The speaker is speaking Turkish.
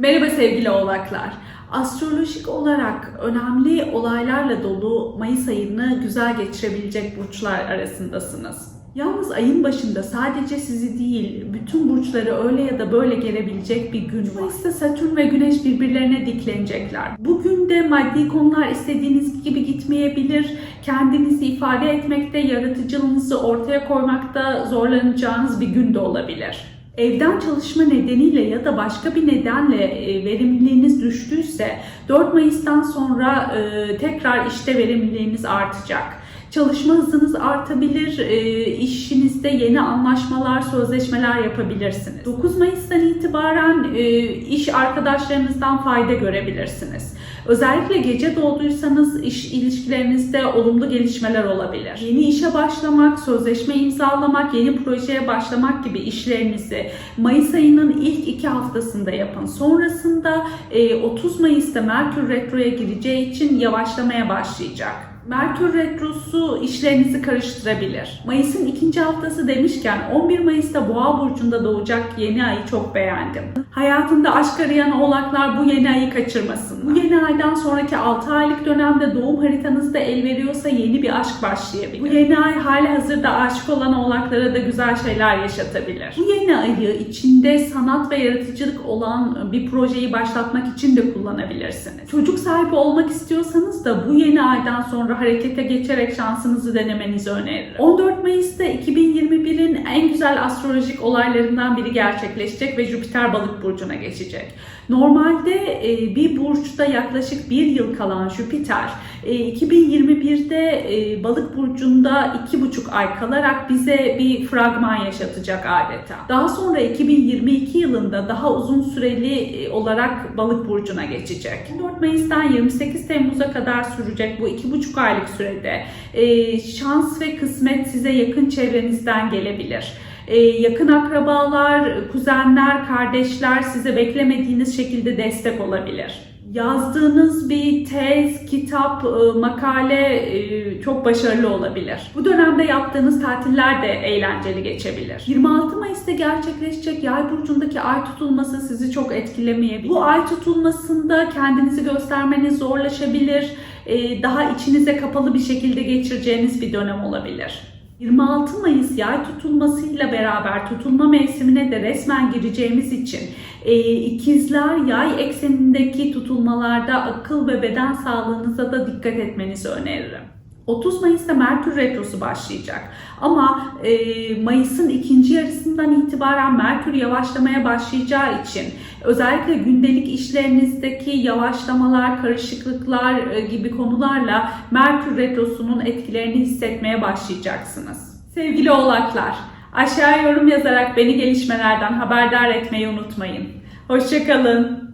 Merhaba sevgili oğlaklar. Astrolojik olarak önemli olaylarla dolu Mayıs ayını güzel geçirebilecek burçlar arasındasınız. Yalnız ayın başında sadece sizi değil, bütün burçları öyle ya da böyle gelebilecek bir gün var. Mayıs'ta Satürn ve Güneş birbirlerine diklenecekler. Bugün de maddi konular istediğiniz gibi gitmeyebilir. Kendinizi ifade etmekte, yaratıcılığınızı ortaya koymakta zorlanacağınız bir gün de olabilir. Evden çalışma nedeniyle ya da başka bir nedenle e, verimliliğiniz düştüyse 4 Mayıs'tan sonra e, tekrar işte verimliliğiniz artacak. Çalışma hızınız artabilir, e, işinizde yeni anlaşmalar, sözleşmeler yapabilirsiniz. 9 Mayıs'tan itibaren e, iş arkadaşlarınızdan fayda görebilirsiniz. Özellikle gece doğduysanız iş ilişkilerinizde olumlu gelişmeler olabilir. Yeni işe başlamak, sözleşme imzalamak, yeni projeye başlamak gibi işlerinizi Mayıs ayının ilk iki haftasında yapın. Sonrasında e, 30 Mayıs'ta Merkür Retro'ya gireceği için yavaşlamaya başlayacak. Merkür Retrosu işlerinizi karıştırabilir. Mayıs'ın ikinci haftası demişken 11 Mayıs'ta Boğa Burcu'nda doğacak yeni ayı çok beğendim. Hayatında aşk arayan oğlaklar bu yeni ayı kaçırmasın. Bu yeni aydan sonraki 6 aylık dönemde doğum haritanızda el veriyorsa yeni bir aşk başlayabilir. Bu yeni ay hali hazırda aşık olan oğlaklara da güzel şeyler yaşatabilir. Bu yeni ayı içinde sanat ve yaratıcılık olan bir projeyi başlatmak için de kullanabilirsiniz. Çocuk sahibi olmak istiyorsanız da bu yeni aydan sonra harekete geçerek şansınızı denemenizi öneririm. 14 Mayıs'ta 2021'in en güzel astrolojik olaylarından biri gerçekleşecek ve Jüpiter balık burcuna geçecek. Normalde e, bir burçta yaklaşık bir yıl kalan Jüpiter e, 2021'de e, balık burcunda iki buçuk ay kalarak bize bir fragman yaşatacak adeta. Daha sonra 2022 yılında daha uzun süreli e, olarak balık burcuna geçecek. 14 Mayıs'tan 28 Temmuz'a kadar sürecek bu iki buçuk aylık sürede e, şans ve kısmet size yakın çevrenizden gelebilir. Ee, yakın akrabalar, kuzenler, kardeşler size beklemediğiniz şekilde destek olabilir. Yazdığınız bir tez, kitap, e, makale e, çok başarılı olabilir. Bu dönemde yaptığınız tatiller de eğlenceli geçebilir. 26 Mayıs'ta gerçekleşecek yay burcundaki ay tutulması sizi çok etkilemeyebilir. Bu ay tutulmasında kendinizi göstermeniz zorlaşabilir. E, Daha içinize kapalı bir şekilde geçireceğiniz bir dönem olabilir. 26 Mayıs yay tutulmasıyla beraber tutulma mevsimine de resmen gireceğimiz için e, ikizler yay eksenindeki tutulmalarda akıl ve beden sağlığınıza da dikkat etmenizi öneririm. 30 Mayıs'ta Merkür Retrosu başlayacak. Ama e, Mayıs'ın ikinci yarısından itibaren Merkür yavaşlamaya başlayacağı için özellikle gündelik işlerinizdeki yavaşlamalar, karışıklıklar e, gibi konularla Merkür Retrosu'nun etkilerini hissetmeye başlayacaksınız. Sevgili oğlaklar, aşağıya yorum yazarak beni gelişmelerden haberdar etmeyi unutmayın. Hoşçakalın.